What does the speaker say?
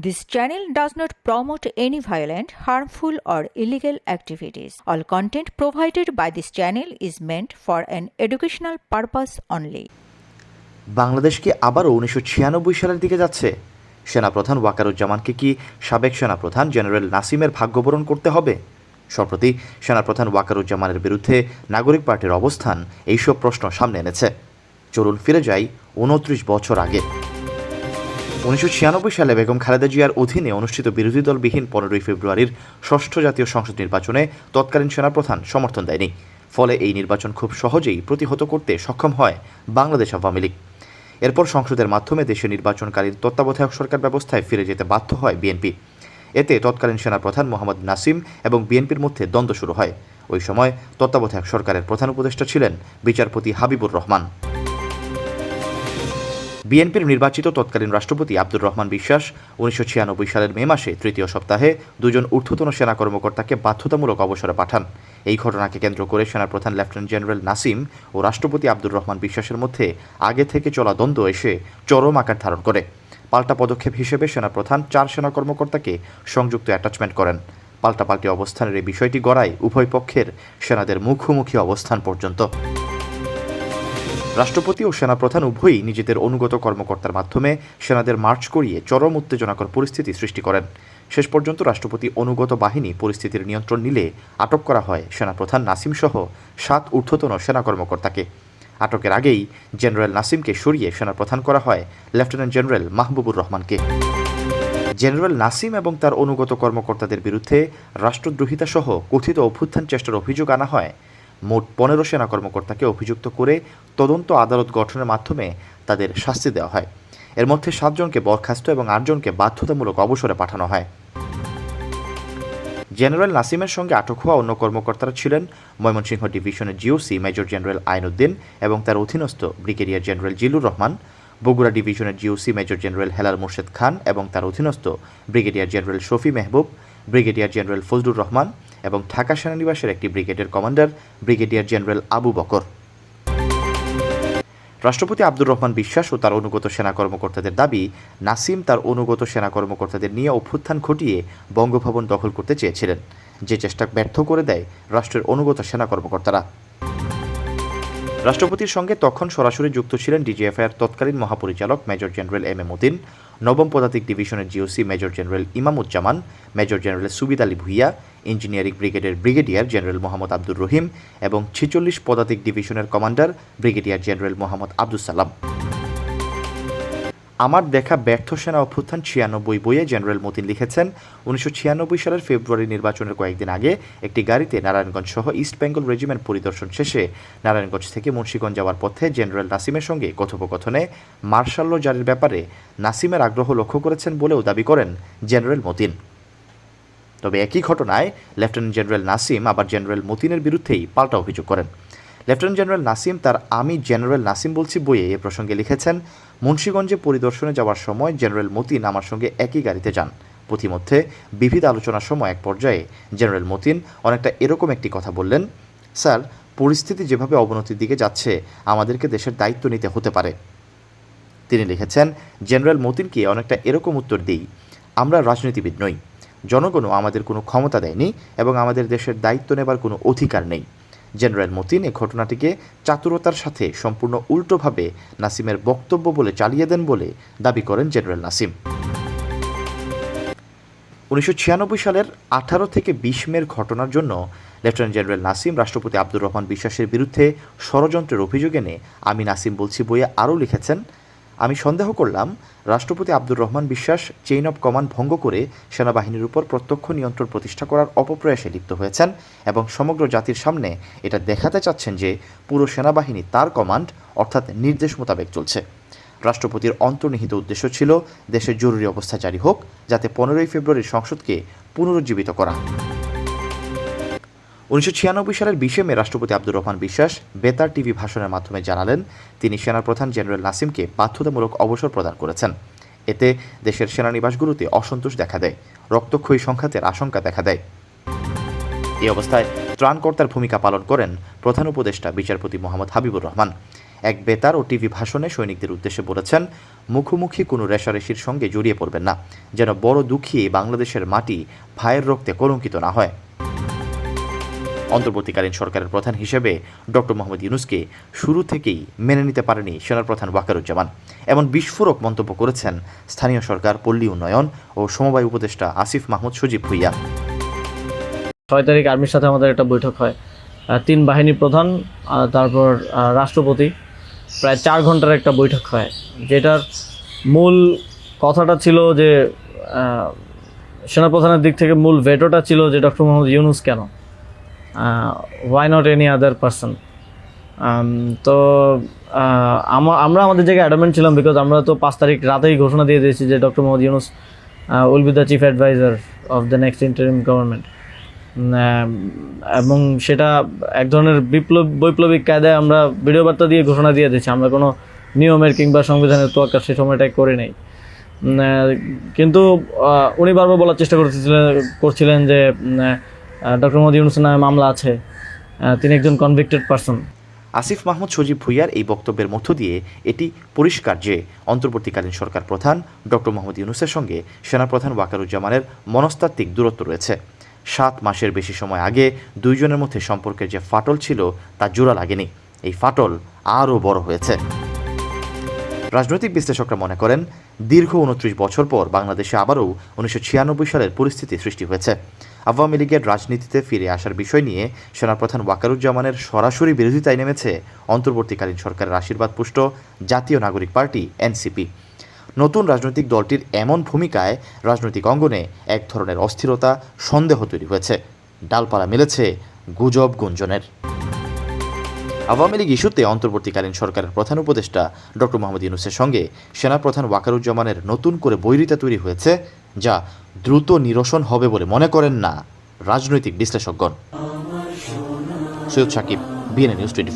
This channel does not promote any violent, harmful, or illegal activities. All content provided by this channel is meant for an educational purpose only. Bangladesh কি আবারও উনিশশো ছিয়ানব্বই সালের দিকে যাচ্ছে সেনাপ্রধান ওয়াকারুজ্জামানকে কি সাবেক সেনাপ্রধান জেনারেল নাসিমের ভাগ্যবরণ করতে হবে সম্প্রতি সেনাপ্রধান ওয়াকারুজ্জামানের বিরুদ্ধে নাগরিক পার্টির অবস্থান এইসব প্রশ্ন সামনে এনেছে চলুন ফিরে যাই উনত্রিশ বছর আগে উনিশশো ছিয়ানব্বই সালে বেগম খালেদা জিয়ার অধীনে অনুষ্ঠিত বিরোধী দলবিহীন পনেরোই ফেব্রুয়ারির ষষ্ঠ জাতীয় সংসদ নির্বাচনে তৎকালীন সেনাপ্রধান সমর্থন দেয়নি। ফলে এই নির্বাচন খুব সহজেই প্রতিহত করতে সক্ষম হয় বাংলাদেশ আওয়ামী লীগ। এরপর সংসদের মাধ্যমে দেশে নির্বাচনকালীন তত্ত্বাবধায়ক সরকার ব্যবস্থায় ফিরে যেতে বাধ্য হয় বিএনপি। এতে তৎকালীন সেনাপ্রধান মোহাম্মদ নাসিম এবং বিএনপির মধ্যে দ্বন্দ্ব শুরু হয়। ওই সময় তত্ত্বাবধায়ক সরকারের প্রধান উপদেষ্টা ছিলেন বিচারপতি হাবিবুর রহমান। বিএনপির নির্বাচিত তৎকালীন রাষ্ট্রপতি আব্দুর রহমান বিশ্বাস উনিশশো ছিয়ানব্বই সালের মে মাসে তৃতীয় সপ্তাহে দুজন ঊর্ধ্বতন সেনা কর্মকর্তাকে বাধ্যতামূলক অবসরে পাঠান। এই ঘটনাকে কেন্দ্র করে সেনাপ্রধান লেফটেন্যান্ট জেনারেল নাসিম ও রাষ্ট্রপতি আব্দুর রহমান বিশ্বাসের মধ্যে আগে থেকে চলা দ্বন্দ্ব এসে চরম আকার ধারণ করে। পাল্টা পদক্ষেপ হিসেবে সেনাপ্রধান চার সেনা কর্মকর্তাকে সংযুক্ত অ্যাটাচমেন্ট করেন। পাল্টাপাল্টি অবস্থানের এই বিষয়টি গড়ায় উভয় পক্ষের সেনাদের মুখোমুখি অবস্থান পর্যন্ত। রাষ্ট্রপতি ও সেনাপ্রধান উভয়ই নিজেদের অনুগত কর্মকর্তার মাধ্যমে সেনাদের মার্চ করিয়ে চরম উত্তেজনাকর পরিস্থিতি সৃষ্টি করেন। শেষ পর্যন্ত রাষ্ট্রপতি অনুগত বাহিনী পরিস্থিতির নিয়ন্ত্রণ নিলে আটক করা হয় সেনাপ্রধান নাসিম সহ সাত ঊর্ধ্বতন সেনা কর্মকর্তাকে। আটকের আগেই জেনারেল নাসিমকে সরিয়ে সেনাপ্রধান করা হয় লেফটেন্যান্ট জেনারেল মাহবুবুর রহমানকে। জেনারেল নাসিম এবং তার অনুগত কর্মকর্তাদের বিরুদ্ধে রাষ্ট্রদ্রোহিতা সহ কথিত অভ্যুত্থান চেষ্টার অভিযোগ আনা হয় মোট পনেরো সেনা কর্মকর্তাকে অভিযুক্ত করে তদন্ত আদালত গঠনের মাধ্যমে তাদের শাস্তি দেওয়া হয়। এর মধ্যে সাতজনকে বরখাস্ত এবং আটজনকে বাধ্যতামূলক অবসরে পাঠানো হয়। জেনারেল নাসিমের সঙ্গে আটক হওয়া অন্য কর্মকর্তারা ছিলেন ময়মনসিংহ ডিভিশনের জিওসি মেজর জেনারেল আইনুদ্দিন এবং তার অধীনস্থ ব্রিগেডিয়ার জেনারেল জিলুর রহমান, বগুড়া ডিভিশনের G O C major general Helal Morshed Khan এবং তার অধীনস্থ brigadier general Shafi Mehboob brigadier general Fazlur Rahman এবং ঢাকা সেনানিবাসের একটি ব্রিগেডের commander brigadier general Abu Bakar. রাষ্ট্রপতি আব্দুর রহমান বিশ্বাস ও তার অনুগত সেনা কর্মকর্তাদের দাবি, নাসিম তার অনুগত সেনা কর্মকর্তাদের নিয়ে অভ্যুত্থান ঘটিয়ে বঙ্গভবন দখল করতে চেয়েছিলেন, যে চেষ্টা ব্যর্থ করে দেয় রাষ্ট্রের অনুগত সেনা কর্মকর্তারা। রাষ্ট্রপতির সঙ্গে তখন সরাসরি যুক্ত ছিলেন ডিজিএফআইয়ের তৎকালীন মহাপরিচালক major general M M Uddin নবম পদাতিক ডিভিশনের G O C major general Imamuzzaman, major general Subid Ali Bhuiyan, engineering ব্রিগেডের ব্রিগেডিয়ার জেনারেল মোহাম্মদ আব্দুর রহিম এবং ছেচল্লিশ পদাতিক ডিভিশনের commander brigadier general Mohammad Abdul Salam. আমার দেখা ব্যর্থ সেনা অভ্যুত্থান ছিয়ানব্বই বইয়ে জেনারেল মতিন লিখেছেন। উনিশশো ছিয়ানব্বই সালের ফেব্রুয়ারি নির্বাচনের কয়েকদিন আগে একটি গাড়িতে নারায়ণগঞ্জ সহ ইস্ট বেঙ্গল রেজিমেন্ট পরিদর্শন শেষে নারায়ণগঞ্জ থেকে মুন্সীগঞ্জ যাওয়ার পথে জেনারেল নাসিমের সঙ্গে কথোপকথনে মার্শাল্য জারির ব্যাপারে নাসিমের আগ্রহ লক্ষ্য করেছেন বলেও দাবি করেন জেনারেল মতিন। তবে একই ঘটনায় লেফটেন্যান্ট জেনারেল নাসিম আবার জেনারেল মতিনের বিরুদ্ধেই পাল্টা অভিযোগ করেন। লেফটেন্যান্ট জেনারেল নাসিম তার আমি জেনারেল নাসিম বলছি বইয়ে এ প্রসঙ্গে লিখেছেন, মুন্সীগঞ্জে পরিদর্শনে যাওয়ার সময় জেনারেল মতিন আমার সঙ্গে একই গাড়িতে যান। পথিমধ্যে বিবিধ আলোচনার সময় এক পর্যায়ে জেনারেল মতিন অনেকটা এরকম একটি কথা বললেন, স্যার, পরিস্থিতি যেভাবে অবনতির দিকে যাচ্ছে, আমাদেরকে দেশের দায়িত্ব নিতে হতে পারে। তিনি লিখেছেন, জেনারেল মতিনকে অনেকটা এরকম উত্তর দিই, আমরা রাজনীতিবিদ নই। জনগণও আমাদের কোনো ক্ষমতা দেয়নি এবং আমাদের দেশের দায়িত্ব নেবার কোনো অধিকার নেই। জেনারেল মতিন এ ঘটনাটিকে চাতুরতার সাথে সম্পূর্ণ উল্টোভাবে নাসিমের বক্তব্য বলে চালিয়ে দেন বলে দাবি করেন জেনারেল নাসিম। উনিশশো ছিয়ানব্বই সালের আঠারো থেকে বিশ মের ঘটনার জন্য লেফটেন্যান্ট জেনারেল নাসিম রাষ্ট্রপতি আব্দুর রহমান বিশ্বাসের বিরুদ্ধে ষড়যন্ত্রের অভিযোগ এনে আমি নাসিম বলছি বইয়ে আরও লিখেছেন আমি সন্দেহ করলাম, রাষ্ট্রপতি আব্দুর রহমান বিশ্বাস চেইন অব কমান্ড ভঙ্গ করে সেনাবাহিনীর উপর প্রত্যক্ষ নিয়ন্ত্রণ প্রতিষ্ঠা করার অপপ্রয়াসে লিপ্ত হয়েছেন এবং সমগ্র জাতির সামনে এটা দেখাতে চাচ্ছেন যে পুরো সেনাবাহিনী তার কমান্ড অর্থাৎ নির্দেশ মোতাবেক চলছে। রাষ্ট্রপতির অন্তর্নিহিত উদ্দেশ্য ছিল দেশের জরুরি অবস্থা জারি হোক, যাতে পনেরোই ফেব্রুয়ারির সংসদকে পুনরুজ্জীবিত করা উনিশশো ছিয়ানব্বই সালের বিশে মে রাষ্ট্রপতি আব্দুর রহমান বিশ্বাস বেতার টিভি ভাষণের মাধ্যমে জানালেন, তিনি সেনাপ্রধান জেনারেল নাসিমকে বাধ্যতামূলক অবসর প্রদান করেছেন। এতে দেশের সেনানিবাসগুলোতে অসন্তোষ দেখা দেয়, রক্তক্ষয়ী সংঘাতের আশঙ্কা দেখা দেয়। এই অবস্থায় ত্রাণকর্তার ভূমিকা পালন করেন প্রধান উপদেষ্টা বিচারপতি মোহাম্মদ হাবিবুর রহমান। এক বেতার ও টিভি ভাষণে সৈনিকদের উদ্দেশ্যে বলেছেন, মুখোমুখি কোনো রেশারেশির সঙ্গে জড়িয়ে পড়বেন না, যেন বড় দুঃখী বাংলাদেশের মাটি ভাইয়ের রক্তে কলঙ্কিত না হয়। অন্তর্বর্তীকালীন সরকারের প্রধান হিসেবে ডক্টর মোহাম্মদ ইউনুসকে শুরু থেকেই মেনে নিতে পারেনি সেনাপ্রধান ওয়াকারুজ্জামান। এমন বিস্ফোরক মন্তব্য করেছেন স্থানীয় সরকার, পল্লী উন্নয়ন ও সমবায় উপদেষ্টা আসিফ মাহমুদ সজীব ভুইয়া। ছয় তারিখ আর্মির সাথে আমাদের একটা বৈঠক হয়। তিন বাহিনী প্রধান তারপর রাষ্ট্রপতি। প্রায় চার ঘণ্টার একটা বৈঠক হয়, যেটার মূল কথাটা ছিল যে সেনাপ্রধানের দিক থেকে মূল ভেটোটা ছিল যে, ডক্টর মোহাম্মদ ইউনুস কেন? Why not any other person তো আমরা আমাদের জায়গায় অ্যাডামেন্ট ছিলাম বিকজ আমরা তো পাঁচ তারিখ রাতেই ঘোষণা দিয়ে দিয়েছি যে doctor Mohammad Yunus will be the chief adviser of the next interim government এবং সেটা এক ধরনের বিপ্লব, বৈপ্লবিক কায়দায় আমরা ভিডিও বার্তা দিয়ে ঘোষণা দিয়ে দিয়েছি। আমরা কোনো নিয়মের কিংবা সংবিধানের তোয়াক্কা সে সময়টাই করে নেই। কিন্তু উনি বারবার বলার চেষ্টা করতেছিলেন, করছিলেন যে ডক্টর মোহাম্মদ ইউনুসের নামে মামলা আছে। তিনি একজন কনভিক্টেড পারসন আসিফ মাহমুদ সজীব ভুইয়ার এই বক্তব্যের মধ্য দিয়ে এটি পরিষ্কার যে অন্তর্বর্তীকালীন সরকার প্রধান ডক্টর মোহাম্মদ ইউনুসের সঙ্গে সেনাপ্রধান ওয়াকারুজ্জামানের মনস্তাত্ত্বিক দূরত্ব রয়েছে। সাত মাসের বেশি সময় আগে দুইজনের মধ্যে সম্পর্কের যে ফাটল ছিল তা জোড়া লাগেনি। এই ফাটল আরও বড় হয়েছে। রাজনৈতিক বিশ্লেষকরা মনে করেন, দীর্ঘ উনত্রিশ বছর পর বাংলাদেশে আবারও উনিশশো ছিয়ানব্বই সালের পরিস্থিতি সৃষ্টি হয়েছে। আওয়ামী লীগের রাজনীতিতে ফিরে আসার বিষয় নিয়ে সেনাপ্রধান ওয়াকারুজ্জামানের সরাসরি বিরোধিতায় নেমেছে অন্তর্বর্তীকালীন সরকারের আশীর্বাদ পুষ্ট জাতীয় নাগরিক পার্টি, এনসিপি। নতুন রাজনৈতিক দলটির এমন ভূমিকায় রাজনৈতিক অঙ্গনে এক ধরনের অস্থিরতা, সন্দেহ তৈরি হয়েছে। ডালপালা মিলেছে গুজব গুঞ্জনের। আওয়ামী লীগ ইস্যুতে অন্তর্বর্তীকালীন সরকারের প্রধান উপদেষ্টা ডক্টর মোহাম্মদ ইউনুসের সঙ্গে সেনাপ্রধান ওয়াকারুজ্জামানের নতুন করে বৈরিতা তৈরি হয়েছে, যা দ্রুত নিরসন হবে বলে মনে করেন না রাজনৈতিক বিশ্লেষকগণ। Syed Sakib B N A news twenty